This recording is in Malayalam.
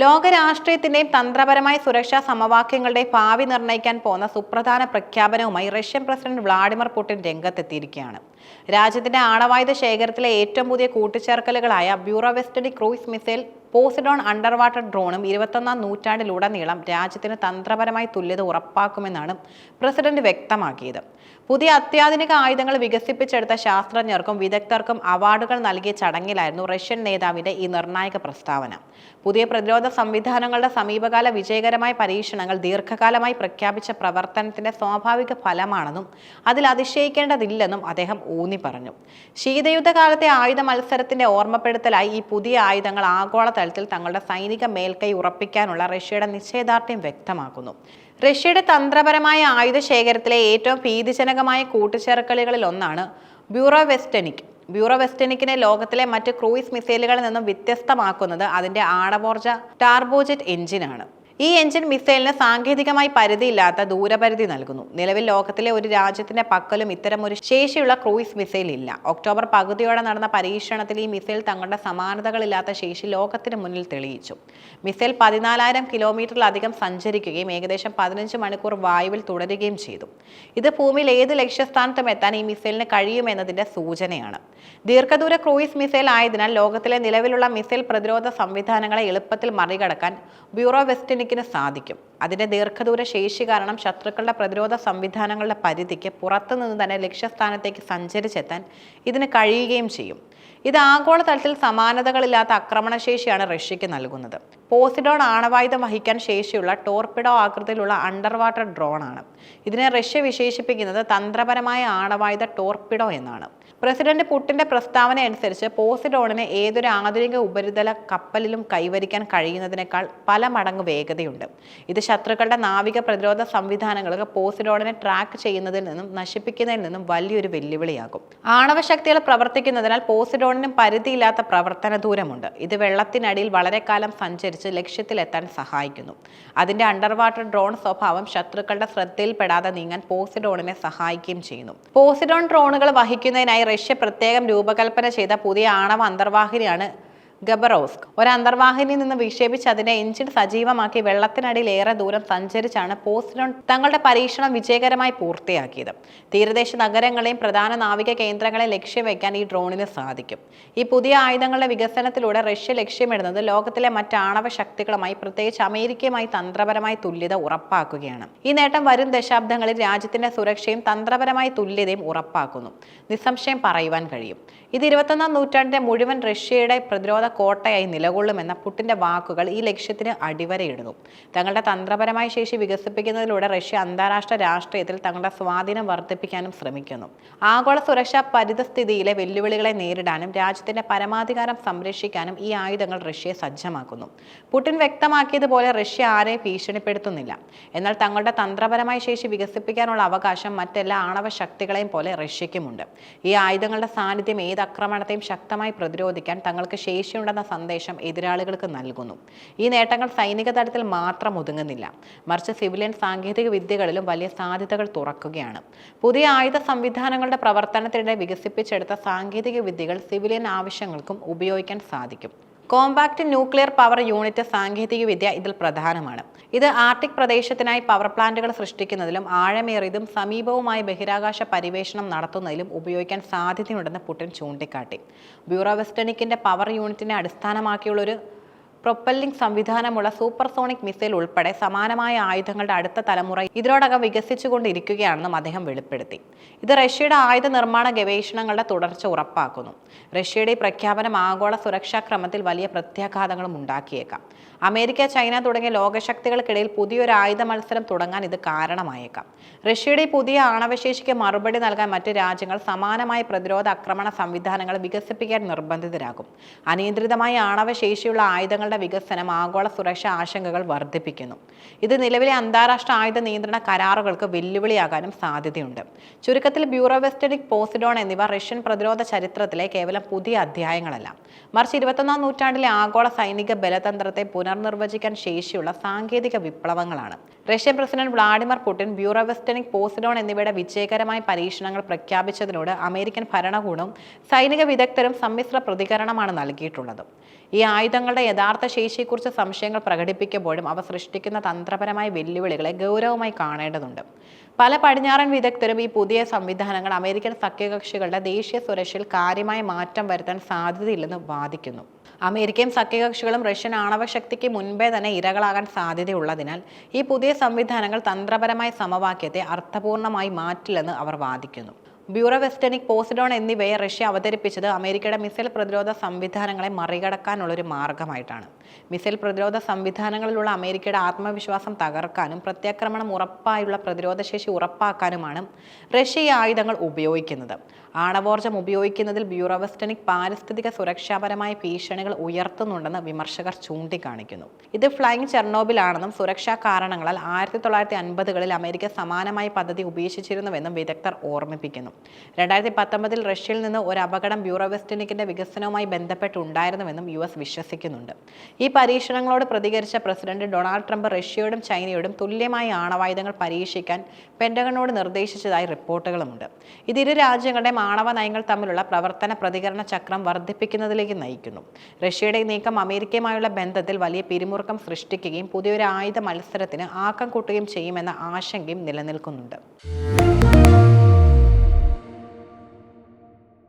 ലോക രാഷ്ട്രീയത്തിന്റെയും തന്ത്രപരമായ സുരക്ഷാ സമവാക്യങ്ങളുടെയും ഭാവി നിർണയിക്കാൻ പോകുന്ന സുപ്രധാന പ്രഖ്യാപനവുമായി റഷ്യൻ പ്രസിഡന്റ് വ്ളാഡിമിർ പുടിൻ രംഗത്തെത്തിയിരിക്കുകയാണ്. രാജ്യത്തിന്റെ ആണവായുധ ശേഖരത്തിലെ ഏറ്റവും പുതിയ കൂട്ടിച്ചേർക്കലുകളായ Burevestnik cruise missile Poseidon under water ഡ്രോണും ഇരുപത്തൊന്നാം നൂറ്റാണ്ടിലുടനീളം രാജ്യത്തിന് തന്ത്രപരമായി തുല്യത ഉറപ്പാക്കുമെന്നാണ് പ്രസിഡന്റ് വ്യക്തമാക്കിയത്. പുതിയ അത്യാധുനിക ആയുധങ്ങൾ വികസിപ്പിച്ചെടുത്ത ശാസ്ത്രജ്ഞർക്കും വിദഗ്ധർക്കും അവാർഡുകൾ നൽകിയ ചടങ്ങിലായിരുന്നു റഷ്യൻ നേതാവിന്റെ ഈ നിർണായക പ്രസ്താവന. പുതിയ പ്രതിരോധ സംവിധാനങ്ങളുടെ സമീപകാല വിജയകരമായ പരീക്ഷണങ്ങൾ ദീർഘകാലമായി പ്രഖ്യാപിച്ച പ്രവർത്തനത്തിന്റെ സ്വാഭാവിക ഫലമാണെന്നും അതിൽ അതിശയിക്കേണ്ടതില്ലെന്നും അദ്ദേഹം ഊന്നി പറഞ്ഞു ശീതയുദ്ധകാലത്തെ ആയുധ മത്സരത്തിന്റെ ഓർമ്മപ്പെടുത്തലായി ഈ പുതിയ ആയുധങ്ങൾ ആഗോളതലത്തിൽ തങ്ങളുടെ സൈനിക മേൽക്കൈ ഉറപ്പിക്കാനുള്ള റഷ്യയുടെ നിശ്ചയദാർഢ്യം വ്യക്തമാക്കുന്നു. റഷ്യയുടെ തന്ത്രപരമായ ആയുധ ശേഖരത്തിലെ ഏറ്റവും ഭീതിജനകമായ കൂട്ടിച്ചേർക്കലുകളിൽ ഒന്നാണ് ബ്യൂറോ വെസ്റ്റനിക്. ബ്യൂറോ വെസ്റ്റനിക്കിനെ ലോകത്തിലെ മറ്റ് ക്രൂയിസ് മിസൈലുകളിൽ നിന്നും വ്യത്യസ്തമാക്കുന്നത് അതിന്റെ ആണവോർജ ടാർബോജറ്റ് എഞ്ചിനാണ്. ഈ എഞ്ചിൻ മിസൈലിന് സാങ്കേതികമായി പരിധിയില്ലാത്ത ദൂരപരിധി നൽകുന്നു. നിലവിൽ ലോകത്തിലെ ഒരു രാജ്യത്തിന്റെ പക്കലും ഇത്തരമൊരു ശേഷിയുള്ള ക്രൂയിസ് മിസൈൽ ഇല്ല. ഒക്ടോബർ പകുതിയോടെ നടന്ന പരീക്ഷണത്തിൽ ഈ മിസൈൽ തങ്ങളുടെ സമാനതകളില്ലാത്ത ശേഷി ലോകത്തിന് മുന്നിൽ തെളിയിച്ചു. മിസൈൽ പതിനാലായിരം കിലോമീറ്ററിലധികം സഞ്ചരിക്കുകയും ഏകദേശം പതിനഞ്ച് മണിക്കൂർ വായുവിൽ തുടരുകയും ചെയ്തു. ഇത് ഭൂമിയിൽ ഏത് ലക്ഷ്യസ്ഥാനത്തും എത്താൻ ഈ മിസൈലിന് കഴിയുമെന്നതിന്റെ സൂചനയാണ്. ദീർഘദൂര ക്രൂയിസ് മിസൈൽ ആയതിനാൽ ലോകത്തിലെ നിലവിലുള്ള മിസൈൽ പ്രതിരോധ സംവിധാനങ്ങളെ എളുപ്പത്തിൽ മറികടക്കാൻ ബ്യൂറോ വെസ്റ്റിനിക്കിന് സാധിക്കും. അതിന്റെ ദീർഘദൂര ശേഷി കാരണം ശത്രുക്കളുടെ പ്രതിരോധ സംവിധാനങ്ങളുടെ പരിധിക്ക് പുറത്തുനിന്ന് തന്നെ ലക്ഷ്യസ്ഥാനത്തേക്ക് സഞ്ചരിച്ചെത്താൻ ഇതിന് കഴിയുകയും ചെയ്യും. ഇത് ആഗോളതലത്തിൽ സമാനതകളില്ലാത്ത ആക്രമണശേഷിയാണ് റഷ്യയ്ക്ക് നൽകുന്നത്. പോസിഡോൺ ആണവായുധം വഹിക്കാൻ ശേഷിയുള്ള ടോർപിഡോ ആകൃതിയിലുള്ള അണ്ടർ വാട്ടർ ഡ്രോണാണ്. ഇതിനെ റഷ്യ വിശേഷിപ്പിക്കുന്നത് തന്ത്രപരമായ ആണവായുധ ടോർപിഡോ എന്നാണ്. പ്രസിഡന്റ് പുട്ടിന്റെ പ്രസ്താവന അനുസരിച്ച് പോസിഡോണിന് ഏതൊരു ആധുനിക ഉപരിതല കപ്പലിലും കൈവരിക്കാൻ കഴിയുന്നതിനേക്കാൾ പല മടങ്ങ് വേഗതയുണ്ട്. ഇത് ശത്രുക്കളുടെ നാവിക പ്രതിരോധ സംവിധാനങ്ങൾക്ക് പോസിഡോണിനെ ട്രാക്ക് ചെയ്യുന്നതിൽ നിന്നും നശിപ്പിക്കുന്നതിൽ നിന്നും വലിയൊരു വെല്ലുവിളിയാകും. ആണവ ശക്തികൾ പ്രവർത്തിക്കുന്നതിനാൽ പോസിഡോണിനും പരിധിയില്ലാത്ത പ്രവർത്തന ദൂരമുണ്ട്. ഇത് വെള്ളത്തിനടിയിൽ വളരെ കാലം സഞ്ചരിച്ച് ലക്ഷ്യത്തിലെത്താൻ സഹായിക്കുന്നു. അതിന്റെ അണ്ടർ വാട്ടർ ഡ്രോൺ സ്വഭാവം ശത്രുക്കളുടെ ശ്രദ്ധയിൽപ്പെടാതെ നീങ്ങാൻ പോസിഡോണിനെ സഹായിക്കുകയും ചെയ്യുന്നു. പോസിഡോൺ ഡ്രോണുകൾ വഹിക്കുന്നതിനായി റഷ്യ പ്രത്യേകം രൂപകൽപ്പന ചെയ്ത പുതിയ ആണവ അന്തർവാഹിനിയാണ് ഗബറോസ്ക്. ഒരു അന്തർവാഹിനിയിൽ നിന്ന് വിക്ഷേപിച്ച് അതിനെ എഞ്ചിൻ സജീവമാക്കി വെള്ളത്തിനടിയിൽ ഏറെ ദൂരം സഞ്ചരിച്ചാണ് പോസ്റ്റിനോൺ തങ്ങളുടെ പരീക്ഷണം വിജയകരമായി പൂർത്തിയാക്കിയത്. തീരദേശ നഗരങ്ങളെയും പ്രധാന നാവിക കേന്ദ്രങ്ങളെ ലക്ഷ്യം വയ്ക്കാൻ ഈ ഡ്രോണിന് സാധിക്കും. ഈ പുതിയ ആയുധങ്ങളുടെ വികസനത്തിലൂടെ റഷ്യ ലക്ഷ്യമിടുന്നത് ലോകത്തിലെ മറ്റ് ആണവ ശക്തികളുമായി പ്രത്യേകിച്ച് അമേരിക്കയുമായി തന്ത്രപരമായി തുല്യത ഉറപ്പാക്കുകയാണ്. ഈ നേട്ടം വരും ദശാബ്ദങ്ങളിൽ രാജ്യത്തിന്റെ സുരക്ഷയും തന്ത്രപരമായ തുല്യതയും ഉറപ്പാക്കുന്നു. നിസ്സംശയം പറയുവാൻ കഴിയും. ഇത് ഇരുപത്തൊന്നാം നൂറ്റാണ്ടിന്റെ മുഴുവൻ റഷ്യയുടെ പ്രതിരോധ കോട്ടയായി നിലകൊള്ളുമെന്ന പുട്ടിന്റെ വാക്കുകൾ ഈ ലക്ഷ്യത്തിന് അടിവരയിടുന്നു. തങ്ങളുടെ തന്ത്രപരമായ ശേഷി വികസിപ്പിക്കുന്നതിലൂടെ റഷ്യ അന്താരാഷ്ട്ര രാഷ്ട്രീയത്തിൽ തങ്ങളുടെ സ്വാധീനം വർദ്ധിപ്പിക്കാനും ശ്രമിക്കുന്നു. ആഗോള സുരക്ഷാ പരിതസ്ഥിതിയിലെ വെല്ലുവിളികളെ നേരിടാനും രാജ്യത്തിന്റെ പരമാധികാരം സംരക്ഷിക്കാനും ഈ ആയുധങ്ങൾ റഷ്യയെ സജ്ജമാക്കുന്നു. പുടിൻ വ്യക്തമാക്കിയതുപോലെ റഷ്യ ആരെ ഭീഷണിപ്പെടുത്തുന്നില്ല. എന്നാൽ തങ്ങളുടെ തന്ത്രപരമായ ശേഷി വികസിപ്പിക്കാനുള്ള അവകാശം മറ്റെല്ലാ ആണവ ശക്തികളെയും പോലെ റഷ്യയ്ക്കുമുണ്ട് ഈ ആയുധങ്ങളുടെ സാന്നിധ്യം ഏത് ആക്രമണത്തെയും ശക്തമായി പ്രതിരോധിക്കാൻ തങ്ങൾക്ക് ശേഷിയുണ്ടെന്ന സന്ദേശം എതിരാളികൾക്ക് നൽകുന്നു. ഈ നേട്ടങ്ങൾ സൈനിക തലത്തിൽ മാത്രം ഒതുങ്ങുന്നില്ല. മറിച്ച് സിവിലിയൻ സാങ്കേതിക വിദ്യകളിലും വലിയ സാധ്യതകൾ തുറക്കുകയാണ്. പുതിയ ആയുധ സംവിധാനങ്ങളുടെ പ്രവർത്തനത്തിനിടെ വികസിപ്പിച്ചെടുത്ത സാങ്കേതിക വിദ്യകൾ സിവിലിയൻ ആവശ്യങ്ങൾക്കും ഉപയോഗിക്കാൻ സാധിക്കും. കോമ്പാക്ട് ന്യൂക്ലിയർ പവർ യൂണിറ്റ് സാങ്കേതികവിദ്യ ഇതിൽ പ്രധാനമാണ്. ഇത് ആർട്ടിക് പ്രദേശത്തിനായി പവർ പ്ലാന്റുകൾ സൃഷ്ടിക്കുന്നതിലും ആഴമേറിയതും സമീപവുമായ ബഹിരാകാശ പരിവേഷണം നടത്തുന്നതിലും ഉപയോഗിക്കാൻ സാധ്യതയുണ്ടെന്ന് പുടിൻ ചൂണ്ടിക്കാട്ടി. ബ്യൂറോ വെസ്റ്റനിക്കിന്റെ പവർ യൂണിറ്റിനെ അടിസ്ഥാനമാക്കിയുള്ള ഒരു പ്രൊപ്പല്ലിംഗ് സംവിധാനമുള്ള സൂപ്പർസോണിക് മിസൈൽ ഉൾപ്പെടെ സമാനമായ ആയുധങ്ങളുടെ അടുത്ത തലമുറ ഇതിനോടകം വികസിച്ചുകൊണ്ടിരിക്കുകയാണെന്നും അദ്ദേഹം വെളിപ്പെടുത്തി. ഇത് റഷ്യയുടെ ആയുധ നിർമ്മാണ ഗവേഷണങ്ങളുടെ തുടർച്ച ഉറപ്പാക്കുന്നു. റഷ്യയുടെ പ്രഖ്യാപനം ആഗോള സുരക്ഷാക്രമത്തിൽ വലിയ പ്രത്യാഘാതങ്ങളും ഉണ്ടാക്കിയേക്കാം. അമേരിക്ക ചൈന തുടങ്ങിയ ലോകശക്തികൾക്കിടയിൽ പുതിയൊരു ആയുധ മത്സരം തുടങ്ങാൻ ഇത് കാരണമായേക്കാം. റഷ്യയുടെ പുതിയ ആണവശേഷിക്ക് മറുപടി നൽകാൻ മറ്റ് രാജ്യങ്ങൾ സമാനമായ പ്രതിരോധ ആക്രമണ സംവിധാനങ്ങൾ വികസിപ്പിക്കാൻ നിർബന്ധിതരാകും. അനിയന്ത്രിതമായ ആണവശേഷിയുള്ള ആയുധങ്ങളുടെ വികസനം ആഗോള സുരക്ഷാ ആശങ്കകൾ വർദ്ധിപ്പിക്കുന്നു. ഇത് നിലവിലെ അന്താരാഷ്ട്ര ആയുധ നിയന്ത്രണ കരാറുകൾക്ക് വെല്ലുവിളിയാകാനും സാധ്യതയുണ്ട്. ചുരുക്കത്തിൽ ബ്യൂറോ വെസ്റ്റഡിക് പോസിഡോൺ എന്നിവ റഷ്യൻ പ്രതിരോധ ചരിത്രത്തിലെ കേവലം പുതിയ അധ്യായങ്ങളല്ല. മറിച്ച് ഇരുപത്തൊന്നാം നൂറ്റാണ്ടിലെ ആഗോള സൈനിക ബലതന്ത്രത്തെ പുനർനിർവചിക്കാൻ ശേഷിയുള്ള സാങ്കേതിക വിപ്ലവങ്ങളാണ്. Russian president Vladimir Putin Burevestnik Poseidon എന്നിവയുടെ വിജയകരമായ പരീക്ഷണങ്ങൾ പ്രഖ്യാപിച്ചതിനോട് അമേരിക്കൻ ഭരണകൂടം സൈനിക വിദഗ്ധരും സമ്മിശ്ര പ്രതികരണമാണ് നൽകിയിട്ടുള്ളത്. ഈ ആയുധങ്ങളുടെ യഥാർത്ഥ ശേഷിയെക്കുറിച്ച് സംശയങ്ങൾ പ്രകടിപ്പിക്കുമ്പോഴും അവ സൃഷ്ടിക്കുന്ന തന്ത്രപരമായ വെല്ലുവിളികളെ ഗൗരവമായി കാണേണ്ടതുണ്ട്. പല പടിഞ്ഞാറൻ വിദഗ്ധരും ഈ പുതിയ സംവിധാനങ്ങൾ അമേരിക്കൻ സഖ്യകക്ഷികളുടെ ദേശീയ സുരക്ഷയിൽ കാര്യമായ മാറ്റം വരുത്താൻ സാധ്യതയില്ലെന്ന് വാദിക്കുന്നു. അമേരിക്കയും സഖ്യകക്ഷികളും റഷ്യൻ ആണവശക്തിക്ക് മുൻപേ തന്നെ ഇരകളാകാൻ സാധ്യതയുള്ളതിനാൽ ഈ പുതിയ സംവിധാനങ്ങൾ തന്ത്രപരമായ സമവാക്യത്തെ അർത്ഥപൂർണമായി മാറ്റില്ലെന്ന് അവർ വാദിക്കുന്നു. ബ്യൂറോ വെസ്റ്റനിക് പോസിഡോൺ എന്നിവയെ റഷ്യ അവതരിപ്പിച്ചത് അമേരിക്കയുടെ മിസൈൽ പ്രതിരോധ സംവിധാനങ്ങളെ മറികടക്കാനുള്ളൊരു മാർഗമായിട്ടാണ്. മിസൈൽ പ്രതിരോധ സംവിധാനങ്ങളിലുള്ള അമേരിക്കയുടെ ആത്മവിശ്വാസം തകർക്കാനും പ്രത്യാക്രമണം ഉറപ്പായുള്ള പ്രതിരോധശേഷി ഉറപ്പാക്കാനുമാണ് റഷ്യ ഈ ആയുധങ്ങൾ ഉപയോഗിക്കുന്നത്. ആണവോർജം ഉപയോഗിക്കുന്നതിൽ ബ്യൂറോവസ്റ്റനിക് പാരിസ്ഥിതിക സുരക്ഷാപരമായ ഭീഷണികൾ ഉയർത്തുന്നുണ്ടെന്ന് വിമർശകർ ചൂണ്ടിക്കാണിക്കുന്നു. ഇത് ഫ്ലൈങ് ചെർണോബിലാണെന്നും സുരക്ഷാ കാരണങ്ങളാൽ ആയിരത്തി തൊള്ളായിരത്തി അൻപതുകളിൽ അമേരിക്ക സമാനമായ പദ്ധതി ഉപേക്ഷിച്ചിരുന്നുവെന്നും വിദഗ്ധർ ഓർമ്മിപ്പിക്കുന്നു. രണ്ടായിരത്തി പത്തൊമ്പതിൽ റഷ്യയിൽ നിന്ന് ഒരു അപകടം ബ്യൂറോവെസ്റ്റിനിക്കിന്റെ വികസനവുമായി ബന്ധപ്പെട്ടുണ്ടായിരുന്നുവെന്നും യു എസ് വിശ്വസിക്കുന്നുണ്ട്. ഈ പരീക്ഷണങ്ങളോട് പ്രതികരിച്ച പ്രസിഡന്റ് ഡൊണാൾഡ് ട്രംപ് റഷ്യയോടും ചൈനയോടും തുല്യമായ ആണവായുധങ്ങൾ പരീക്ഷിക്കാൻ പെന്റഗണോട് നിർദ്ദേശിച്ചതായി റിപ്പോർട്ടുകളുമുണ്ട്. ഇത് ഇരു രാജ്യങ്ങളുടെയും ആണവ നയങ്ങൾ തമ്മിലുള്ള പ്രവർത്തന പ്രതികരണ ചക്രം വർദ്ധിപ്പിക്കുന്നതിലേക്ക് നയിക്കുന്നു. റഷ്യയുടെ നീക്കം അമേരിക്കയുമായുള്ള ബന്ധത്തിൽ വലിയ പിരിമുറുക്കം സൃഷ്ടിക്കുകയും പുതിയൊരു ആയുധ മത്സരത്തിന് ആക്കം കൂട്ടുകയും ചെയ്യുമെന്ന ആശങ്കയും നിലനിൽക്കുന്നുണ്ട്.